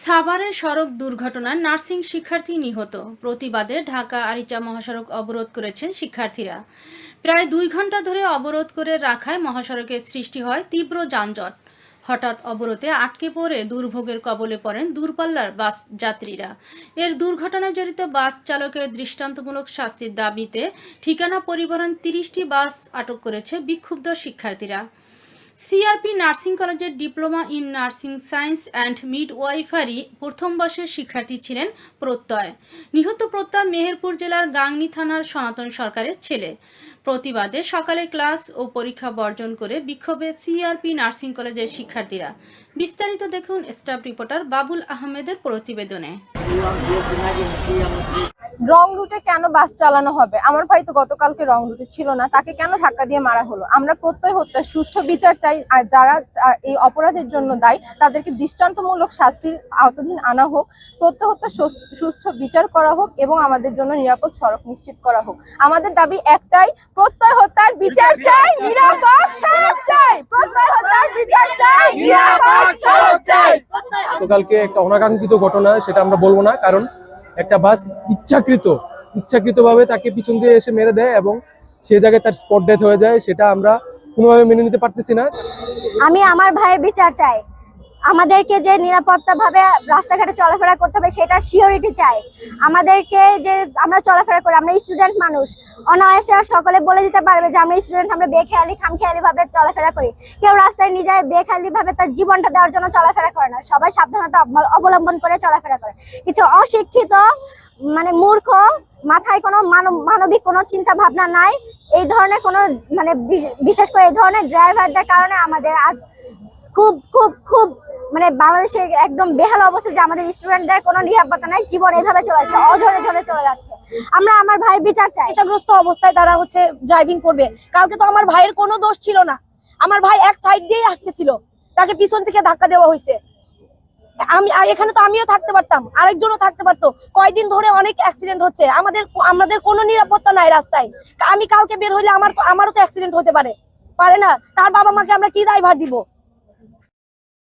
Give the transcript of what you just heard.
সাভারে সড়ক দুর্ঘটনায় নার্সিং শিক্ষার্থী নিহত। প্রতিবাদে ঢাকা আরিচা মহাসড়ক অবরোধ করেছেন শিক্ষার্থীরা। প্রায় দুই ঘণ্টা ধরে অবরোধ করে রাখায় মহাসড়কের সৃষ্টি হয় তীব্র যানজট। হঠাৎ অবরোধে আটকে পড়ে দুর্ভোগের কবলে পড়েন দূরপাল্লার বাস যাত্রীরা। এর দুর্ঘটনায় জড়িত বাস চালকের দৃষ্টান্তমূলক শাস্তির দাবিতে ঠিকানা পরিবহন তিরিশটি বাস আটক করেছে বিক্ষুব্ধ শিক্ষার্থীরা। সিআরপি নার্সিং কলেজের diploma in nursing science and midwifery প্রথম বর্ষের শিক্ষার্থী ছিলেন প্রত্যয়। নিহত প্রত্যয় মেহেরপুর জেলার গাংনী থানার সনাতন সরকারের ছেলে। প্রতিবাদে সকালে ক্লাস ও পরীক্ষা বর্জন করে বিক্ষোভে সিআরপি নার্সিং কলেজের শিক্ষার্থীরা। বিস্তারিত দেখুন স্টাফ রিপোর্টার বাবুল আহমেদের প্রতিবেদনে। রং রুটে কেন বাস চালানো হবে? আমার ভাই তো গতকালকে রং রুটে ছিল না তাকে কেন ধাক্কা দিয়ে মারা হলো? আমরা প্রত্যয় হত্যার সুষ্ঠু বিচার চাই আর যারা এই অপরাধের জন্য দায়ী তাদেরকে দৃষ্টান্তমূলক শাস্তির আওতাধীন আনা হোক প্রত্যয় হত্যার সুস- সুষ্ঠু বিচার করা হোক এবং আমাদের জন্য নিরাপদ সড়ক নিশ্চিত করা হোক। আমাদের দাবি একটাই প্রত্যয় হত্যার বিচার চাই নিরাপদ সড়ক চাই। প্রত্যয় হত্যার বিচার চাই নিরাপদ সড়ক চাই। গতকালকে একটা অনাকাঙ্ক্ষিত ঘটনা সেটা আমরা বলব না কারণ একটা বাস ইচ্ছাকৃত, ইচ্ছাকৃতভাবে তাকে পিছন দিয়ে এসে মেরে দেয় এবং সে জায়গায় তার স্পট ডেথ হয়ে যায়, সেটা আমরা কোনোভাবে মেনে নিতে পারতেছি না। আমি আমার ভাইয়ের বিচার চাই। আমাদেরকে যে নিরাপত্তা ভাবে রাস্তাঘাটে চলাফেরা করতে হবে, সেটা সিওরিটি চাই। আমাদেরকে যে আমরা চলাফেরা করি, আমরা স্টুডেন্ট মানুষ, অনায়াসে সকলে বলে দিতে পারবে যে আমরা স্টুডেন্ট আমরা বেখেয়ালি খামখেয়ালি ভাবে চলাফেরা করি। কেউ রাস্তায় নিজে বেখেয়ালি ভাবে তার জীবনটা দেওয়ার জন্য চলাফেরা করে না। সবাই সাবধানতা অব- অবলম্বন করে চলাফেরা করে। কিছু অশিক্ষিত মানে মূর্খ, মাথায় কোনো মানব- মানবিক কোনো চিন্তা ভাবনা নাই, এই ধরনের কোনো মানে বিশ- বিশেষ করে এই ধরনের ড্রাইভারদের কারণে আমাদের আজ খুব খুব খুব মানে বাংলাদেশে একদম বেহাল অবস্থা যে আমাদের স্টুডেন্টদের কোনো নিরাপত্তা নাই, জীবন এইভাবে চলেছে, অঝরে ঝরে চলে যাচ্ছে। আমরা আমার ভাইয়ের বিচার চাই। নেশাগ্রস্ত অবস্থায় তারা হচ্ছে ড্রাইভিং করবে। কালকে তো আমার ভাইয়ের কোনো দোষ ছিল না। আমার ভাই এক সাইড দিয়েই আসতেছিল। তাকে পিছন থেকে ধাক্কা দেওয়া হয়েছে। আমি এখানে তো আমিও থাকতে পারতাম, আরেকজনও থাকতে পারতো। কয়দিন ধরে অনেক অ্যাক্সিডেন্ট হচ্ছে। আমাদের আমাদের কোনো নিরাপত্তা নাই রাস্তায়। আমি কালকে বের হইলে আমার তো, আমারও তো অ্যাক্সিডেন্ট হতে পারে। পারে না। তার বাবা মাকে আমরা কি দায়ভার দিব?